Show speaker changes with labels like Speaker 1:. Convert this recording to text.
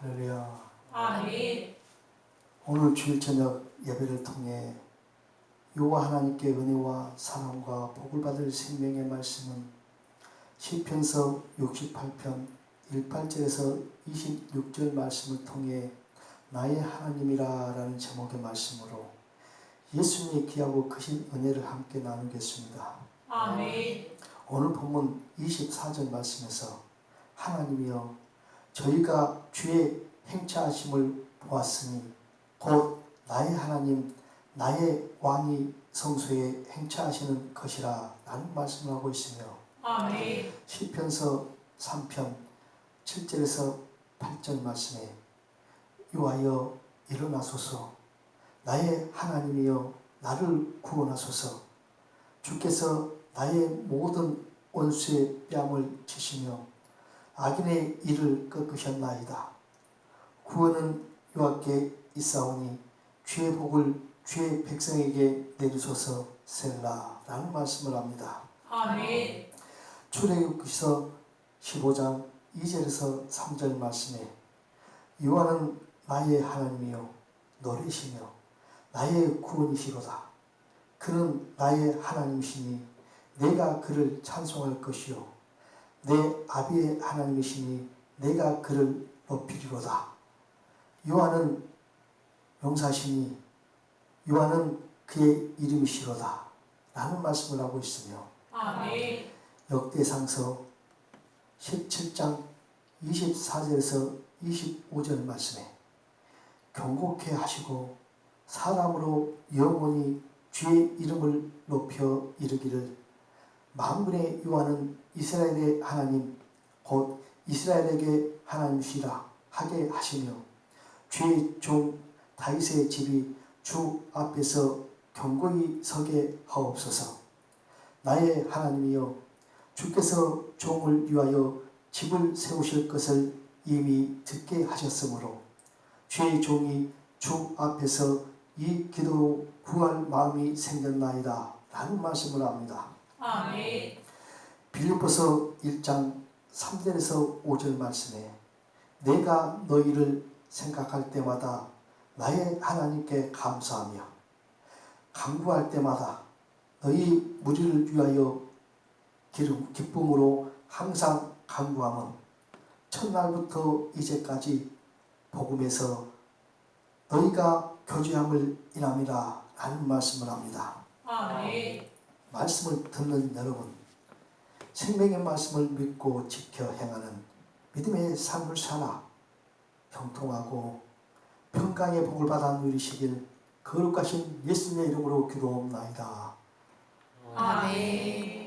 Speaker 1: 할렐루야.
Speaker 2: 아멘.
Speaker 1: 오늘 주일 저녁 예배를 통해 여호와 하나님께 은혜와 사랑과 복을 받을 생명의 말씀은 시편서 68편 18절에서 26절 말씀을 통해 나의 하나님이라라는 제목의 말씀으로 예수님의 귀하고 크신 은혜를 함께 나누겠습니다.
Speaker 2: 아멘.
Speaker 1: 오늘 본문 24절 말씀에서 하나님이여 저희가 주의 행차하심을 보았으니 곧 나의 하나님 나의 왕이 성소에 행차하시는 것이라 라는 말씀을 하고 있으며
Speaker 2: 아멘.
Speaker 1: 시편서 3편 7절에서 8절 말씀에 요하여 일어나소서 나의 하나님이여 나를 구원하소서 주께서 나의 모든 원수의 뺨을 치시며 악인의 일을 꺾으셨나이다. 구원은 여호와께 있사오니 주의 복을 주의 백성에게 내리소서 셀라라는 말씀을 합니다.
Speaker 2: 아멘.
Speaker 1: 출애굽기서 15장 2절에서 3절 말씀에 여호와는 나의 하나님이요 노래시며 나의 구원이시로다. 그는 나의 하나님이시니 내가 그를 찬송할 것이요 내 아비의 하나님이시니 내가 그를 높이리로다. 여호와는 용사시니 여호와는 그의 이름이시로다. 라는 말씀을 하고 있으며
Speaker 2: 아멘.
Speaker 1: 역대상서 17장 24절에서 25절 말씀에 경고케 하시고 사람으로 영원히 주의 이름을 높여 이르기를 만군의 여호와는 이스라엘의 하나님 곧 이스라엘에게 하나님이시라 하게 하시며 주의 종 다윗의 집이 주 앞에서 경고히 서게 하옵소서 나의 하나님이여 주께서 종을 위하여 집을 세우실 것을 이미 듣게 하셨으므로 주의 종이 주 앞에서 이 기도로 구할 마음이 생겼나이다 라는 말씀을 합니다.
Speaker 2: 아멘.
Speaker 1: 빌립보서 1장 3절에서 5절 말씀에 내가 너희를 생각할 때마다 나의 하나님께 감사하며 간구할 때마다 너희 무리를 위하여 기름 기쁨으로 항상 간구함은 첫날부터 이제까지 복음에서 너희가 교제함을 인함이라 라는 말씀을 합니다.
Speaker 2: 아멘.
Speaker 1: 말씀을 듣는 여러분, 생명의 말씀을 믿고 지켜 행하는 믿음의 삶을 살아 형통하고 평강의 복을 받아 누리시길 거룩하신 예수님의 이름으로 기도옵나이다.
Speaker 2: 아멘.